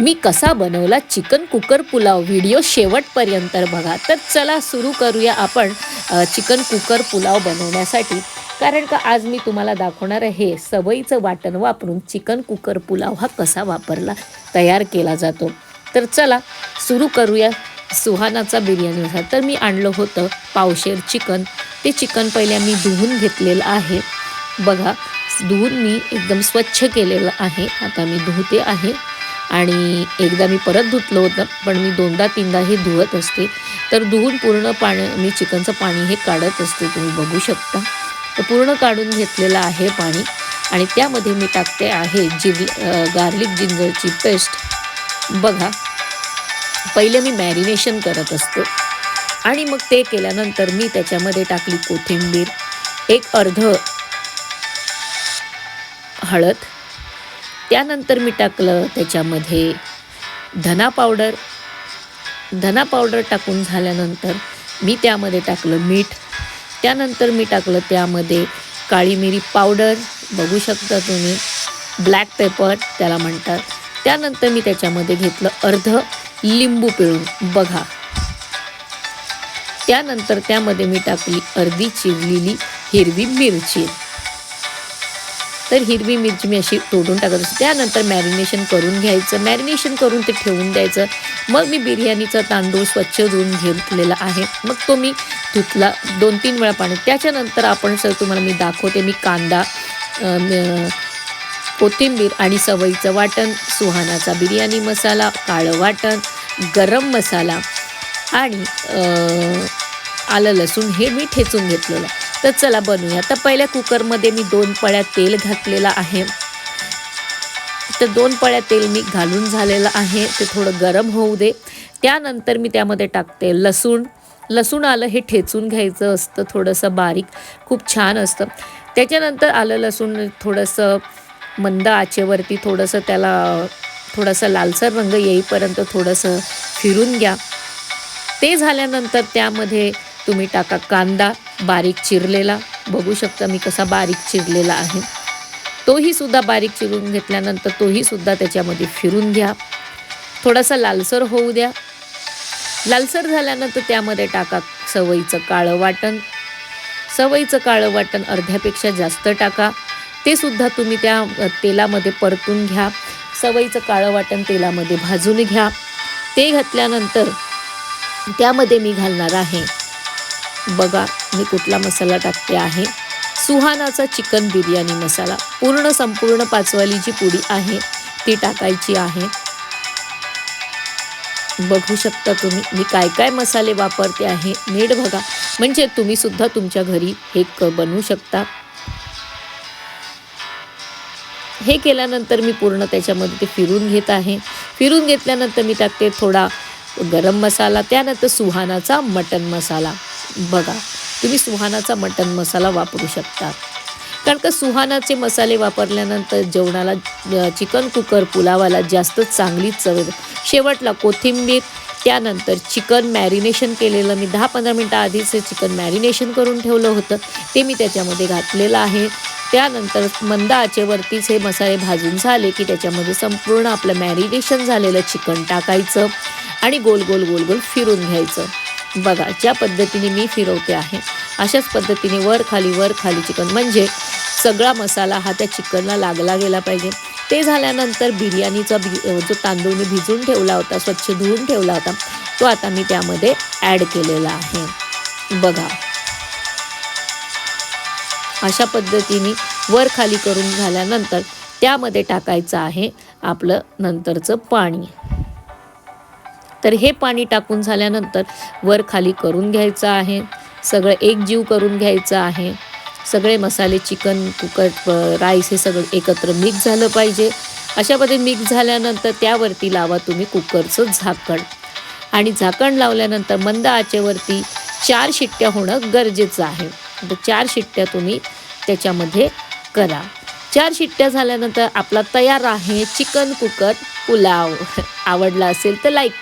मी कसा बनवला chicken cooker pulao? Video शेवटपर्यंत बघा. तर चला सुरू करूया आपण चिकन कुकर पुलाव बनवण्यासाठी. कारण का आज मी तुम्हाला दाखवणार आहे सवयीचं वाटण वापरून चिकन कुकर पुलाव हा कसा वापरला तयार केला जातो. तर चला सुरू करूया सुहानाचा बिर्याणी मसाला तर मी आणलं होतं पावशेर चिकन. ते चिकन पहिल्या मी धुवून घेतलेलं आहे. बघा धुवून मी एकदम स्वच्छ केलेलं आहे. आता मी धुते आहे. आणि एकदा मी परत धुतलं होतं पण मी दोनदा तीनदा हे धुवत असते. तर धुवून पूर्ण पाणी मी चिकनचं पाणी हे काढत असते तुम्ही बघू शकता. तर पूर्ण काढून घेतलेलं आहे पाणी आणि त्यामध्ये मी टाकते आहे जिर गार्लिक जिंजरची पेस्ट बघा पहिले मी मॅरिनेशन करत असतो आणि मग ते केल्यानंतर मी त्याच्यामध्ये टाकली कोथिंबीर एक अर्ध हळद त्यानंतर मी टाकलं त्याच्यामध्ये धना पावडर. धना पावडर टाकून झाल्यानंतर मी त्यामध्ये टाकलं मीठ. त्यानंतर मी टाकलं त्यामध्ये काळी मिरी पावडर. बघू शकता तुम्ही ब्लॅक पेपर त्याला म्हणतात. त्यानंतर मी त्याच्यामध्ये घेतलं अर्ध लिंबू पिळून बघा. त्यानंतर त्यामध्ये मी टाकली अर्धी चिरलेली हिरवी मिरची. तर हिरवी मिरची मी अशी तोडून टाकत असते. त्यानंतर मॅरिनेशन करून घ्यायचं. मॅरिनेशन करून ते ठेवून द्यायचं. मग मी बिर्याणीचा तांदूळ स्वच्छ धुवून घेतलेला आहे. मग तो मी धुतला दोन तीन वेळा पाणी. त्याच्यानंतर आपण सर तुम्हाला मी दाखवते. मी कांदा कोथिंबीर आणि सवयीचं वाटण सुहानाचा बिर्याणी मसाला काळं वाटण गरम मसाला आणि आलं लसूण हे मी ठेचून घेतलेलं तर चला बनवूया. तर पहिल्या कुकरमध्ये मी दोन पळ्या तेल घातलेलं आहे. तर दोन पळ्या तेल मी घालून झालेलं आहे. ते थोडं गरम होऊ दे. त्यानंतर मी त्यामध्ये टाकते लसूण. लसूण आलं हे ठेचून घ्यायचं असतं थोडंसं बारीक. खूप छान असतं. त्याच्यानंतर आलं लसूण थोडंसं मंद आचेवरती थोडंसं त्याला थोडासा लालसर रंग येईपर्यंत थोडंसं फिरून घ्या. ते झाल्यानंतर त्यामध्ये तुम्ही टाका कांदा. बारीक चिरलेला. बघू शकता मी कसा बारीक चिरलेला आहे. तोही सुद्धा बारीक चिरून घेतल्यानंतर तोही सुद्धा त्याच्यामध्ये फिरून घ्या. थोडासा लालसर होऊ द्या. लालसर झाल्यानंतर त्यामध्ये टाका सवयीचं काळं वाटण. सवयीचं काळं वाटण अर्ध्यापेक्षा जास्त टाका. ते सुद्धा तुम्ही त्या तेलामध्ये परतून घ्या. सवयीचं काळं वाटण तेलामध्ये भाजून घ्या. ते घातल्यानंतर त्यामध्ये मी घालणार आहे बघा मी कुठला मसाला टाकते आहे. सुहानाचा चिकन बिर्याणी मसाला. पूर्ण संपूर्ण पाचवाली जी पुडी आहे ती टाकायची आहे. बघू शकता तुम्ही मी काय काय मसाले वापरते आहे नीट बघा. म्हणजे तुम्हीसुद्धा तुमच्या घरी हे क बनवू शकता. हे केल्यानंतर मी पूर्ण त्याच्यामध्ये ते फिरून घेत आहे. फिरून घेतल्यानंतर मी टाकते थोडा गरम मसाला त्यानंतर सुहानाचा मटन मसाला. बघा तुम्ही सुहानाचा मटन मसाला वापरू शकता. कारण का सुहानाचे मसाले वापरल्यानंतर जेवणाला चिकन कुकर पुलावाला जास्त चांगली चव शेवटला कोथिंबीर त्यानंतर चिकन मॅरिनेशन केलेलं मी दहा पंधरा मिनटं आधीच हे चिकन मॅरिनेशन करून ठेवलं होतं. ते मी त्याच्यामध्ये घातलेलं आहे. त्यानंतर मंद आचेवरतीच हे मसाले भाजून झाले की त्याच्यामध्ये संपूर्ण आपलं मॅरिनेशन झालेलं चिकन टाकायचं आणि गोल गोल गोल गोल फिरून घ्यायचं. बघा ज्या पद्धतीने मी फिरवते आहे अशाच पद्धतीने वर खाली वर खाली चिकन. म्हणजे सगळा मसाला हा त्या चिकनला लागला गेला पाहिजे. ते झाल्यानंतर बिर्याणीचा भि जो तांदूळ मी भिजून ठेवला होता स्वच्छ धुवून ठेवला होता तो आता मी त्यामध्ये ॲड केलेला आहे. बघा. अशा पद्धतीने वर खाली करून झाल्यानंतर त्यामध्ये टाकायचं आहे आपलं नंतरचं पाणी. तर हे पाणी टाकून झाल्यानंतर वर खाली करून घ्यायचं आहे. सगळं एकजीव करून घ्यायचं आहे. सगळे मसाले चिकन कुकर राईस हे सगळं एकत्र मिक्स झालं पाहिजे. अशा पद्धतीने मिक्स झाल्यानंतर त्यावरती लावा तुम्ही कुकरचं झाकण. आणि झाकण लावल्यानंतर मंद आचेवरती चार शिट्ट्या होणं गरजेचं आहे. तर चार शिट्ट्या तुम्ही त्याच्यामध्ये करा. चार शिट्ट्या झाल्यानंतर आपला तयार आहे चिकन कुकर पुलाव. आवडला असेल तर लाईक